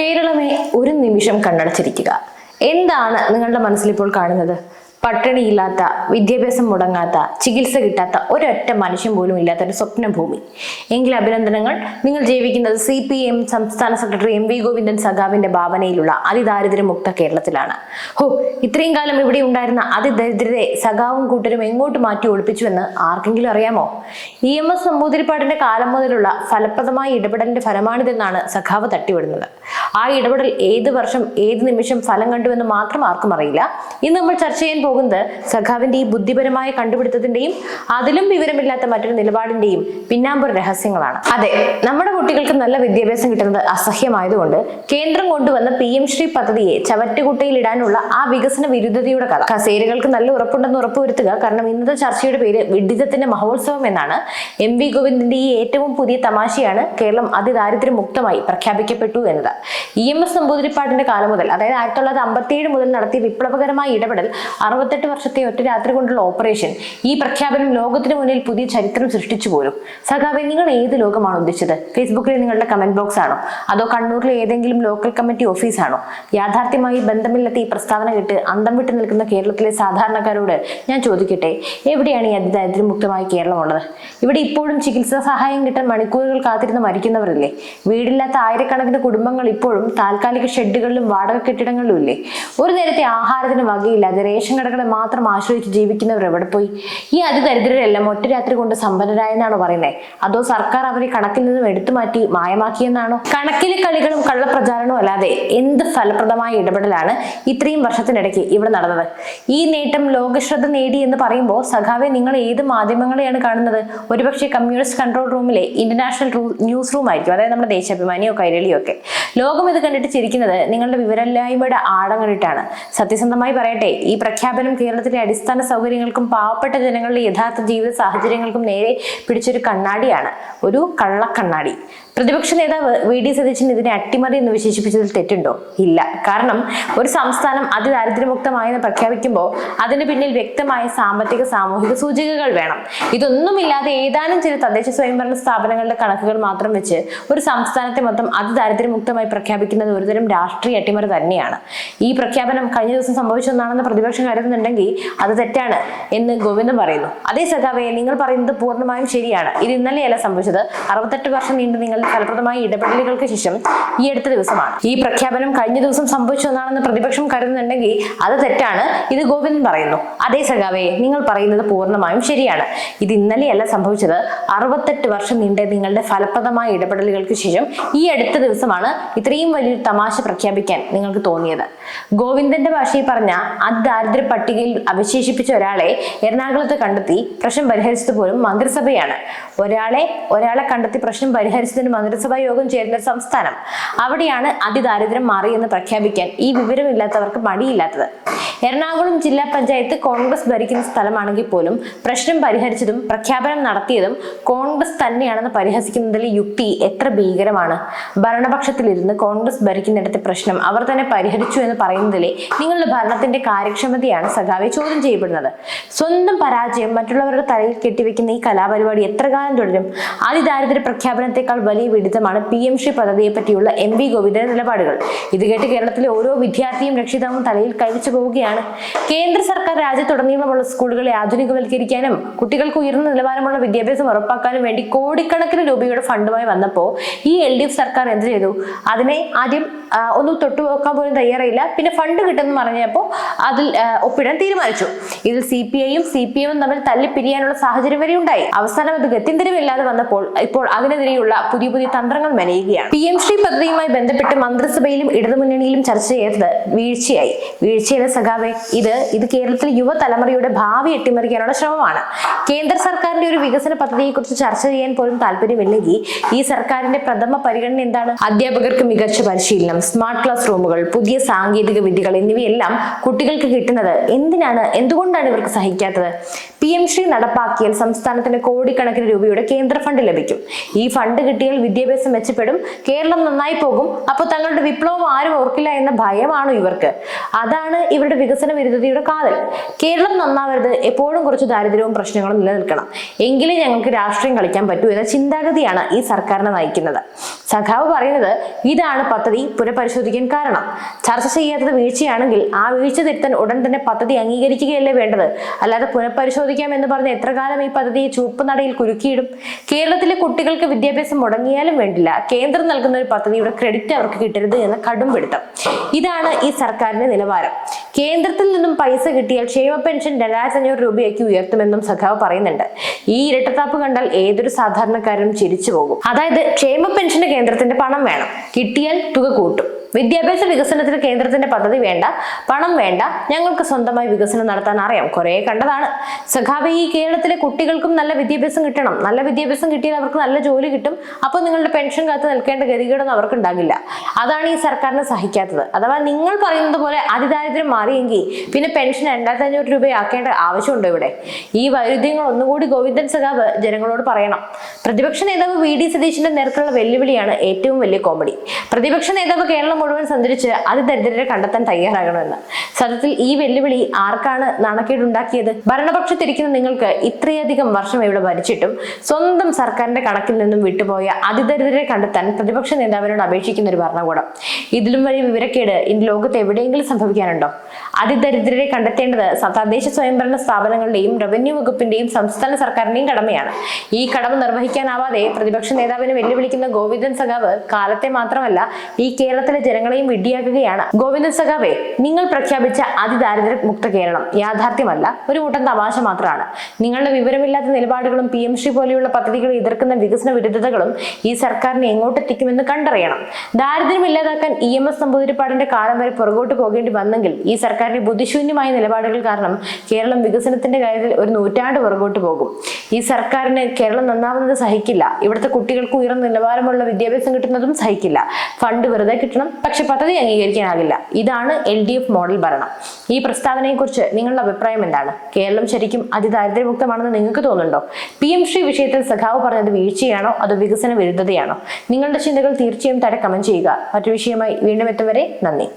കേരളമേ ഒരു നിമിഷം കണ്ണടച്ചിരിക്കുക. എന്താണ് നിങ്ങളുടെ മനസ്സിൽ ഇപ്പോൾ കാണുന്നത്? പട്ടിണിയില്ലാത്ത വിദ്യാഭ്യാസം മുടങ്ങാത്ത ചികിത്സ കിട്ടാത്ത ഒരൊറ്റ മനുഷ്യൻ പോലും ഇല്ലാത്ത ഒരു സ്വപ്നഭൂമി എങ്കിൽ അഭിനന്ദനങ്ങൾ. നിങ്ങൾ ജീവിക്കുന്നത് സി പി എം സംസ്ഥാന സെക്രട്ടറി എം വി ഗോവിന്ദൻ സഖാവിന്റെ ഭാവനയിലുള്ള അതിദാരിദ്ര്യമുക്ത കേരളത്തിലാണ്. ഹോ ഇത്രയും കാലം ഇവിടെ ഉണ്ടായിരുന്ന അതിദരിദ്രരെ സഖാവും കൂട്ടരും എങ്ങോട്ട് മാറ്റി ഒളിപ്പിച്ചു എന്ന് ആർക്കെങ്കിലും അറിയാമോ? ഇ എം എസ് നമ്പൂതിരിപ്പാടിന്റെ കാലം മുതലുള്ള ഫലപ്രദമായ ഇടപെടലിന്റെ ഫലമാണിതെന്നാണ് സഖാവ് തട്ടിവിടുന്നത്. ആ ഇടപെടൽ ഏത് വർഷം ഏത് നിമിഷം ഫലം കണ്ടുവെന്ന് മാത്രം ആർക്കും അറിയില്ല. ഇന്ന് നമ്മൾ ചർച്ച ചെയ്യാൻ പോകുന്നത് സഖാവിന്റെ ഈ ബുദ്ധിപരമായ കണ്ടുപിടുത്തത്തിന്റെയും അതിലും വിവരമില്ലാത്ത മറ്റൊരു നിലപാടിന്റെയും പിന്നാമ്പുറ രഹസ്യങ്ങളാണ്. അതെ നമ്മുടെ കുട്ടികൾക്ക് നല്ല വിദ്യാഭ്യാസം കിട്ടുന്നത് അസഹ്യമായതുകൊണ്ട് കേന്ദ്രം കൊണ്ടുവന്ന പി എം ശ്രീ പദ്ധതിയെ ചവറ്റുകുട്ടയിൽ ഇടാനുള്ള ആ വികസന വിരുദ്ധതയുടെ കഥ. കസേരകൾക്ക് നല്ല ഉറപ്പുണ്ടെന്ന് ഉറപ്പുവരുത്തുക കാരണം ഇന്നത്തെ ചർച്ചയുടെ പേര് വിഡിതത്തിന്റെ മഹോത്സവം എന്നാണ്. എം വി ഗോവിന്ദന്റെ ഈ ഏറ്റവും പുതിയ തമാശയാണ് കേരളം അതിദാരിദ്ര്യ മുക്തമായി പ്രഖ്യാപിക്കപ്പെട്ടു എന്നത്. ഇ എം എസ് നമ്പൂതിരിപ്പാടിന്റെ കാലം മുതൽ അതായത് ആയിരത്തി തൊള്ളായിരത്തി അമ്പത്തിയേഴ് മുതൽ നടത്തിയ വിപ്ലവകരമായ ഇടപെടൽ അറുപത്തെട്ട് വർഷത്തെ ഒറ്റ രാത്രി കൊണ്ടുള്ള ഓപ്പറേഷൻ ഈ പ്രഖ്യാപനം ലോകത്തിന് മുന്നിൽ പുതിയ ചരിത്രം സൃഷ്ടിച്ചു പോലും. സഖാവെ നിങ്ങൾ ഏത് ലോകമാണ് ഉദ്ദേശിച്ചത്? ഫേസ്ബുക്കിലെ നിങ്ങളുടെ കമന്റ് ബോക്സ് ആണോ? അതോ കണ്ണൂരിലെ ഏതെങ്കിലും ലോക്കൽ കമ്മിറ്റി ഓഫീസാണോ യാഥാർത്ഥ്യമായി ബന്ധമില്ലാത്ത ഈ പ്രസ്താവന കേട്ട് അന്തം വിട്ട് നിൽക്കുന്ന കേരളത്തിലെ സാധാരണക്കാരോട് ഞാൻ ചോദിക്കട്ടെ എവിടെയാണ് ഈ അതിദാരിദ്ര്യമുക്തമായ കേരളം കേരളമുള്ളത്? ഇവിടെ ഇപ്പോഴും ചികിത്സാ സഹായം കിട്ടാൻ മണിക്കൂറുകൾ കാത്തിരുന്ന് മരിക്കുന്നവരില്ലേ? വീടില്ലാത്ത ആയിരക്കണക്കിന് കുടുംബങ്ങൾ ഇപ്പോഴും താൽക്കാലിക ഷെഡുകളിലും വാടക കെട്ടിടങ്ങളിലും ഇല്ലേ? ഒരു നേരത്തെ ആഹാരത്തിന് വകയില്ലാതെ റേഷൻ കടകളെ മാത്രം ആശ്രയിച്ച് ജീവിക്കുന്നവർ എവിടെ പോയി? ഈ അതിദരിദ്രരെല്ലാം ഒറ്റ രാത്രി കൊണ്ട് സമ്പന്നരായെന്നാണോ പറയുന്നത് അതോ സർക്കാർ അവരെ കണക്കിൽ നിന്നും എടുത്തു മാറ്റി മായമാക്കിയെന്നാണോ? കണക്കിലെ കളികളും കള്ളപ്രചാരണവും അല്ലാതെ എന്ത് ഫലപ്രദമായ ഇടപെടലാണ് ഇത്രയും വർഷത്തിനിടയ്ക്ക് ഇവിടെ നടന്നത്? ഈ നേട്ടം ലോകശ്രദ്ധ നേടി എന്ന് പറയുമ്പോൾ സഖാവെ നിങ്ങൾ ഏത് മാധ്യമങ്ങളെയാണ് കാണുന്നത്? ഒരുപക്ഷെ കമ്മ്യൂണിസ്റ്റ് കൺട്രോൾ റൂമിലെ ഇന്റർനാഷണൽ ന്യൂസ് റൂം ആയിരിക്കും അതായത് നമ്മുടെ ദേശാഭിമാനിയോ കൈരളിയോ ഒക്കെ. ലോകം ഇത് കണ്ടിട്ട് ചിരിക്കുന്നത് നിങ്ങളുടെ വിവരമില്ലായ്മയുടെ ആഴം സത്യസന്ധമായി പറയട്ടെ ഈ പ്രഖ്യാപനം കേരളത്തിലെ അടിസ്ഥാന സൗകര്യങ്ങൾക്കും പാവപ്പെട്ട ജനങ്ങളുടെ യഥാർത്ഥ ജീവിത സാഹചര്യങ്ങൾക്കും നേരെ പിടിച്ചൊരു കണ്ണാടിയാണ്. ഒരു കള്ളക്കണ്ണാടി. പ്രതിപക്ഷ നേതാവ് വി ഡി സതീശൻ ഇതിനെ അട്ടിമറി എന്ന് വിശേഷിപ്പിച്ചതിൽ തെറ്റുണ്ടോ? ഇല്ല. കാരണം ഒരു സംസ്ഥാനം അതിദാരിദ്ര്യമുക്തമായെന്ന് പ്രഖ്യാപിക്കുമ്പോൾ അതിന് പിന്നിൽ വ്യക്തമായ സാമ്പത്തിക സാമൂഹിക സൂചികകൾ വേണം. ഇതൊന്നുമില്ലാതെ ഏതാനും ചില തദ്ദേശ സ്വയംഭരണ സ്ഥാപനങ്ങളുടെ കണക്കുകൾ മാത്രം വെച്ച് ഒരു സംസ്ഥാനത്തെ മൊത്തം അതിദാരിദ്ര്യമുക്തമായി പ്രഖ്യാപിക്കുന്നത് ഒരുതരം രാഷ്ട്രീയ അട്ടിമറി തന്നെയാണ്. ഈ പ്രഖ്യാപനം കഴിഞ്ഞ ദിവസം സംഭവിച്ചൊന്നാണെന്ന് പ്രതിപക്ഷം കരുതുന്നുണ്ടെങ്കിൽ അത് തെറ്റാണ് എന്ന് ഗോവിന്ദൻ പറയുന്നു. അതേ സഖാവയെ നിങ്ങൾ പറയുന്നത് പൂർണമായും ശരിയാണ്. ഇത് ഇന്നലെയല്ല സംഭവിച്ചത്. അറുപത്തെട്ട് വർഷം നീണ്ടു നിങ്ങളുടെ ഫലപ്രദമായ ഇടപെടലുകൾക്ക് ശേഷം ഈ അടുത്ത ദിവസമാണ്. ഈ പ്രഖ്യാപനം കഴിഞ്ഞ ദിവസം സംഭവിച്ചൊന്നാണെന്ന് പ്രതിപക്ഷം കരുതുന്നുണ്ടെങ്കിൽ അത് തെറ്റാണ് ഇത് ഗോവിന്ദൻ പറയുന്നു. അതേ സഖാവേ നിങ്ങൾ പറയുന്നത് പൂർണമായും ശരിയാണ്. ഇത് ഇന്നലെയല്ല സംഭവിച്ചത്. അറുപത്തെട്ട് വർഷം നീണ്ട നിങ്ങളുടെ ഫലപ്രദമായ ഇടപെടലുകൾക്ക് ശേഷം ഈ അടുത്ത ദിവസമാണ് ഇത്രയും വലിയൊരു തമാശ പ്രഖ്യാപിക്കാൻ നിങ്ങൾക്ക് തോന്നിയത്. ഗോവിന്ദന്റെ ഭാഷയിൽ പറഞ്ഞ അതിദാരിദ്ര്യ പട്ടികയിൽ അവശേഷിപ്പിച്ച ഒരാളെ എറണാകുളത്ത് കണ്ടെത്തി പ്രശ്നം പരിഹരിച്ചത് പോലും മന്ത്രിസഭയാണ്. ഒരാളെ ഒരാളെ കണ്ടെത്തി പ്രശ്നം പരിഹരിച്ചതിന് മന്ത്രിസഭാ യോഗം ചേരുന്ന സംസ്ഥാനം. അവിടെയാണ് അതിദാരിദ്ര്യം മാറിയെന്ന് പ്രഖ്യാപിക്കാൻ ഈ വിവരമില്ലാത്തവർക്ക് മടിയില്ലാത്തത്. എറണാകുളം ജില്ലാ പഞ്ചായത്ത് കോൺഗ്രസ് ഭരിക്കുന്ന സ്ഥലമാണെങ്കിൽ പോലും പ്രശ്നം പരിഹരിച്ചതും പ്രഖ്യാപനം നടത്തിയതും കോൺഗ്രസ് തന്നെയാണെന്ന് പരിഹസിക്കുന്നതിലെ യുക്തി എത്ര ഭീകരമാണ്? ഭരണപക്ഷത്തിലിരുന്ന് കോൺഗ്രസ് ഭരിക്കുന്നിടത്തെ പ്രശ്നം അവർ തന്നെ പരിഹരിച്ചു എന്ന് പറയുന്നതിലെ നിങ്ങളുടെ ഭരണത്തിന്റെ കാര്യക്ഷമതയാണ് സഖാവെ ചോദ്യം ചെയ്യപ്പെടുന്നത്. സ്വന്തം പരാജയം മറ്റുള്ളവരുടെ തലയിൽ കെട്ടിവെക്കുന്ന ഈ കലാപരിപാടി എത്ര കാലം തുടരും? അതിദാരിദ്ര്യ പ്രഖ്യാപനത്തെക്കാൾ വലിയ വിഡിതമാണ് പി എം ശ്രീ പദ്ധതിയെ പറ്റിയുള്ള എം വി ഗോവിന്ദന്റെ നിലപാടുകൾ. ഇത് കേട്ട് കേരളത്തിലെ ഓരോ വിദ്യാർത്ഥിയും രക്ഷിതാവും തലയിൽ കഴിച്ചു പോവുകയാണ്. കേന്ദ്ര സർക്കാർ രാജ്യത്തുടനീളമുള്ള സ്കൂളുകളെ ആധുനികവൽക്കരിക്കാനും കുട്ടികൾക്ക് ഉയർന്ന നിലവാരമുള്ള വിദ്യാഭ്യാസം ഉറപ്പാക്കാനും വേണ്ടി കോടിക്കണക്കിന് രൂപയുടെ ഫണ്ടുമായി വന്നപ്പോൾ ഈ എൽ സർക്കാർ എന്ത് ചെയ്തു? അതിനെ ആദ്യം ഒന്ന് തൊട്ടുപോക്കാൻ പോലും തയ്യാറായില്ല. പിന്നെ ഫണ്ട് കിട്ടുമെന്ന് പറഞ്ഞപ്പോൾ അതിൽ ഒപ്പിടാൻ തീരുമാനിച്ചു. ഇതിൽ സി പി ഐയും സി പി എമ്മും തമ്മിൽ തല്ലിപ്പിരിയാനുള്ള സാഹചര്യം വരെ ഉണ്ടായി. അവസാനം അത് ഗത്യന്തരമില്ലാതെ വന്നപ്പോൾ ഇപ്പോൾ അതിനെതിരെയുള്ള പുതിയ പുതിയ തന്ത്രങ്ങൾ മെനയുകയാണ്. പി എം ശ്രീ പദ്ധതിയുമായി ബന്ധപ്പെട്ട് മന്ത്രിസഭയിലും ഇടതുമുന്നണിയിലും ചർച്ച ചെയ്തത് വീഴ്ചയായി. വീഴ്ചയുടെ സഖാവെ ഇത് ഇത് കേരളത്തിലെ യുവതലമുറയുടെ ഭാവി അട്ടിമറിക്കാനുള്ള ശ്രമമാണ്. കേന്ദ്ര സർക്കാരിന്റെ ഒരു വികസന പദ്ധതിയെക്കുറിച്ച് ചർച്ച ചെയ്യാൻ പോലും താല്പര്യമില്ലെങ്കിൽ ഈ സർക്കാരിന്റെ പ്രഥമ പരിഗണന എന്താണ്? അധ്യാപകർക്ക് മികച്ച പരിശീലനം സ്മാർട്ട് ക്ലാസ് റൂമുകൾ പുതിയ സാങ്കേതിക വിദ്യകൾ എന്നിവയെല്ലാം കുട്ടികൾക്ക് കിട്ടുന്നത് എന്തിനാണ്? എന്തുകൊണ്ടാണ് ഇവർക്ക് സഹിക്കാത്തത്? പി എം ശ്രീ നടപ്പാക്കിയാൽ സംസ്ഥാനത്തിന് കോടിക്കണക്കിന് രൂപയുടെ കേന്ദ്ര ഫണ്ട് ലഭിക്കും. ഈ ഫണ്ട് കിട്ടിയാൽ വിദ്യാഭ്യാസം മെച്ചപ്പെടും കേരളം നന്നായി പോകും. അപ്പോൾ തങ്ങളുടെ വിപ്ലവം ആരും ഓർക്കില്ല എന്ന ഭയമാണോ ഇവർക്ക്. അതാണ് ഇവരുടെ വികസന വിരുദ്ധതയുടെ കാതൽ. കേരളം നന്നാവരുത് എപ്പോഴും കുറച്ച് ദാരിദ്ര്യവും പ്രശ്നങ്ങളും നിലനിൽക്കണം. എങ്കിലേ ഞങ്ങൾക്ക് രാഷ്ട്രീയം കളിക്കാൻ പറ്റൂ എന്ന ചിന്താഗതിയാണ് ഈ സർക്കാരിനെ നയിക്കുന്നത്. സഖാവ് പറയുന്നത് ഇതാണ് പദ്ധതി പുനഃപരിശോധിക്കാൻ കാരണം. ചർച്ച ചെയ്യാത്തത് വീഴ്ചയാണെങ്കിൽ ആ വീഴ്ച തിരുത്താൻ ഉടൻ തന്നെ പദ്ധതി അംഗീകരിക്കുകയല്ലേ വേണ്ടത്? അല്ലാതെ പുനഃപരിശോധിക്കാം എന്ന് പറഞ്ഞ് എത്ര കാലം ഈ പദ്ധതിയെ ചുവപ്പ് നടയിൽ കുരുക്കിയിടും? കേരളത്തിലെ കുട്ടികൾക്ക് വിദ്യാഭ്യാസം മുടങ്ങിയാലും വേണ്ടില്ല. കേന്ദ്രം നൽകുന്ന ഒരു പദ്ധതിയുടെ ക്രെഡിറ്റ് അവർക്ക് കിട്ടരുത് എന്ന കടും പിടുത്തം. ഇതാണ് ഈ സർക്കാരിന്റെ നിലവാരം. കേന്ദ്രത്തിൽ നിന്നും പൈസ കിട്ടിയാൽ ക്ഷേമ പെൻഷൻ രണ്ടായിരത്തി അഞ്ഞൂറ് രൂപയാക്കി ഉയർത്തുമെന്നും സഖാവ് പറയുന്നുണ്ട്. ഈ ഇരട്ടത്താപ്പ് കണ്ടാൽ ഏതൊരു സാധാരണക്കാരനും ചിരിച്ചു പോകും. അതായത് ക്ഷേമ പെൻഷന് കേന്ദ്രത്തിന്റെ പണം വേണം. കിട്ടിയാൽ തുക കൂട്ടും. വിദ്യാഭ്യാസ വികസനത്തിന് കേന്ദ്രത്തിന്റെ പദ്ധതി വേണ്ട പണം വേണ്ട ഞങ്ങൾക്ക് സ്വന്തമായി വികസനം നടത്താൻ അറിയാം. കുറെ കണ്ടതാണ്. സഖാബ് ഈ കേരളത്തിലെ കുട്ടികൾക്കും നല്ല വിദ്യാഭ്യാസം കിട്ടണം. നല്ല വിദ്യാഭ്യാസം കിട്ടിയാൽ അവർക്ക് നല്ല ജോലി കിട്ടും. അപ്പോൾ നിങ്ങളുടെ പെൻഷൻ കാത്ത് നിൽക്കേണ്ട ഗതികേടൊന്നും അവർക്ക് ഉണ്ടാകില്ല. അതാണ് ഈ സർക്കാരിന് സഹിക്കാത്തത്. അഥവാ നിങ്ങൾ പറയുന്നത് പോലെ അതിദാരിദ്ര്യം മാറിയെങ്കിൽ പിന്നെ പെൻഷൻ രണ്ടായിരത്തി അഞ്ഞൂറ് രൂപയാക്കേണ്ട ആവശ്യമുണ്ടോ ഇവിടെ? ഈ വൈരുദ്ധ്യങ്ങൾ ഒന്നുകൂടി ഗോവിന്ദൻ സഖാബ് ജനങ്ങളോട് പറയണം. പ്രതിപക്ഷ നേതാവ് വി ഡി സതീശിന്റെ നേരത്തുള്ള വെല്ലുവിളിയാണ് ഏറ്റവും വലിയ കോമഡി. പ്രതിപക്ഷ നേതാവ് കേരളം മുഴുവൻ സഞ്ചരിച്ച് അതിദരിദ്രരെ കണ്ടെത്താൻ തയ്യാറാകണമെന്ന്. സത്യത്തിൽ ഈ വെല്ലുവിളി ആർക്കാണ് നാണക്കേടുണ്ടാക്കിയത്? ഭരണപക്ഷത്തിരിക്കുന്ന നിങ്ങൾക്ക് ഇത്രയധികം വർഷം ഇവിടെ ഭരിച്ചിട്ടും സ്വന്തം സർക്കാരിന്റെ കണക്കിൽ നിന്നും വിട്ടുപോയ അതിദരിദ്രരെ കണ്ടെത്താൻ പ്രതിപക്ഷ നേതാവിനോട് അപേക്ഷിക്കുന്ന ഒരു ഭരണകൂടം. ഇതിലും വലിയ വിവരക്കേട് ഇന്ന് ലോകത്ത് എവിടെയെങ്കിലും സംഭവിക്കാനുണ്ടോ? അതിദരിദ്രരെ കണ്ടെത്തേണ്ടത് തദ്ദേശ സ്വയംഭരണ സ്ഥാപനങ്ങളുടെയും റവന്യൂ വകുപ്പിന്റെയും സംസ്ഥാന സർക്കാരിന്റെയും കടമയാണ്. ഈ കടമ നിർവഹിക്കാനാവാതെ പ്രതിപക്ഷ നേതാവിനെ വെല്ലുവിളിക്കുന്ന ഗോവിന്ദൻ സഖാവ് കാലത്തെ മാത്രമല്ല ഈ കേരളത്തിലെ ജനങ്ങളെയും വിഡ്ഢിയാക്കുകയാണ്. ഗോവിന്ദൻ സഖാവെ നിങ്ങൾ പ്രഖ്യാപിച്ച അതിദാരിദ്ര്യ മുക്ത കേരളം യാഥാർത്ഥ്യമല്ല ഒരു കൂട്ടം തമാശ മാത്രമാണ്. നിങ്ങളുടെ വിവരമില്ലാത്ത നിലപാടുകളും പി എം ശ്രീ പോലെയുള്ള പദ്ധതികളെ എതിർക്കുന്ന വികസന വിരുദ്ധതകളും ഈ സർക്കാരിനെ എങ്ങോട്ടെത്തിക്കുമെന്ന് കണ്ടറിയണം. ദാരിദ്ര്യം ഇല്ലാതാക്കാൻ ഇ എം എസ് നമ്പൂതിരിപ്പാടിന്റെ കാലം വരെ പുറകോട്ട് പോകേണ്ടി വന്നെങ്കിൽ ഈ സർക്കാരിന്റെ ബുദ്ധിശൂന്യമായ നിലപാടുകൾ കാരണം കേരളം വികസനത്തിന്റെ കാര്യത്തിൽ ഒരു നൂറ്റാണ്ട് പുറകോട്ട് പോകും. ഈ സർക്കാരിന് കേരളം നന്നാവുന്നത് സഹിക്കില്ല. ഇവിടുത്തെ കുട്ടികൾക്ക് ഉയർന്ന നിലവാരമുള്ള വിദ്യാഭ്യാസം കിട്ടുന്നതും സഹിക്കില്ല. ഫണ്ട് വെറുതെ കിട്ടണം പക്ഷെ പദ്ധതി അംഗീകരിക്കാനാകില്ല. ഇതാണ് എൽ ഡി എഫ് മോഡൽ ഭരണം. ഈ പ്രസ്താവനയെക്കുറിച്ച് നിങ്ങളുടെ അഭിപ്രായം എന്താണ്? കേരളം ശരിക്കും അതിദാരിദ്ര്യമുക്തമാണെന്ന് നിങ്ങൾക്ക് തോന്നുന്നുണ്ടോ? പി എം ശ്രീ വിഷയത്തിൽ സഖാവ് പറഞ്ഞത് വീഴ്ചയാണോ? അതോ വികസന വിരുദ്ധതയാണോ? നിങ്ങളുടെ ചിന്തകൾ തീർച്ചയായും താഴെ കമന്റ് ചെയ്യുക. മറ്റു വിഷയമായി വീണ്ടും എത്തും വരെ നന്ദി.